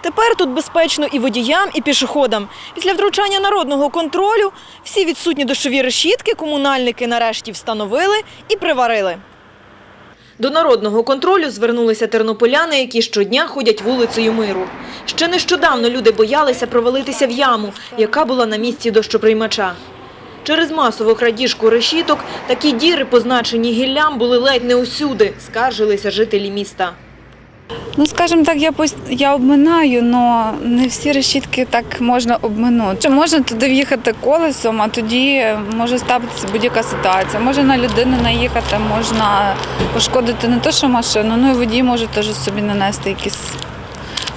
Тепер тут безпечно і водіям, і пішоходам. Після втручання народного контролю всі відсутні дощові решітки комунальники нарешті встановили і приварили. До народного контролю звернулися тернополяни, які щодня ходять вулицею Миру. Ще нещодавно люди боялися провалитися в яму, яка була на місці дощоприймача. Через масову крадіжку решіток такі діри, позначені гіллям, були ледь не усюди, скаржилися жителі міста. Ну, скажімо так, я я обминаю, але не всі решітки так можна обминути. Чи можна туди в'їхати колесом, а тоді може статися будь-яка ситуація. Може на людину наїхати, можна пошкодити не те, що машину, ну і водій може теж собі нанести якийсь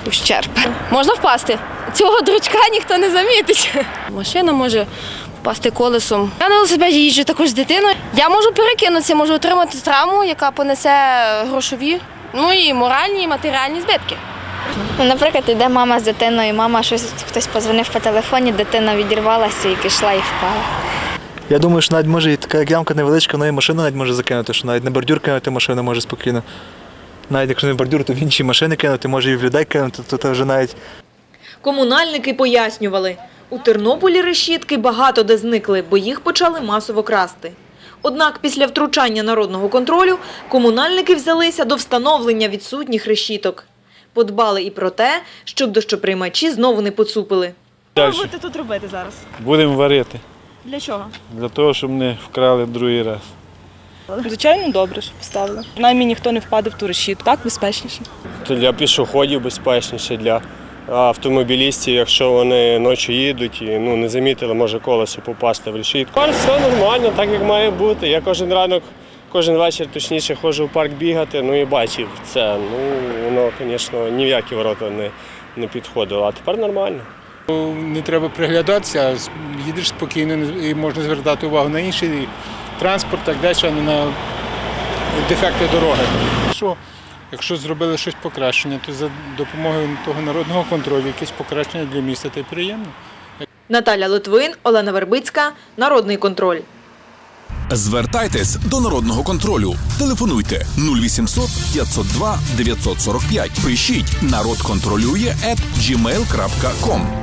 ущерб. Можна впасти. Цього дрючка ніхто не замітить. Машина може впасти колесом. Я на велосипеді їжджу також з дитиною. Я можу перекинутися, можу отримати травму, яка понесе грошові, ну і моральні, і матеріальні збитки. Ну, Наприклад, йде мама з дитиною, мама щось хтось позвонив по телефоні, дитина відірвалася і пішла і впала. Я думаю, що навіть може і така як ямка невеличка, вона і машину навіть може закинути, що навіть на бордюр кинути машину може спокійно. Навіть якщо не бордюр, то в інші машини кинути, може і в людей кинути, то це вже навіть Комунальники пояснювали, у Тернополі решітки багато де зникли, бо їх почали масово красти. Однак після втручання народного контролю комунальники взялися до встановлення відсутніх решіток. Подбали і про те, щоб дощоприймачі знову не поцупили. Далі тут робити зараз? будемо варити Для чого? для того, щоб не вкрали другий раз. Звичайно, добре, що поставили. Принаймні ніхто не впаде в ту решітку. Так безпечніше. То для пішоходів безпечніше, для автомобілістів, якщо вони ночі їдуть і ну, не замітили, може колесо попасти в решітку. Все нормально, так як має бути. Я кожен ранок, кожен вечір точніше ходжу в парк бігати, ну і бачив це. Ну, воно, звісно, ні в які ворота не, не підходило, а тепер нормально. не треба приглядатися, їдеш спокійно і можна звертати увагу на інший транспорт, так далі, а не на дефекти дороги. Що, якщо зробили щось покращення, то за допомогою того народного контролю якесь покращення для міста та й приємно. Наталя Литвин, Олена Вербицька, Народний контроль. Звертайтесь до народного контролю. Телефонуйте 0800 502 945. Пишіть народ контролює at gmail.com.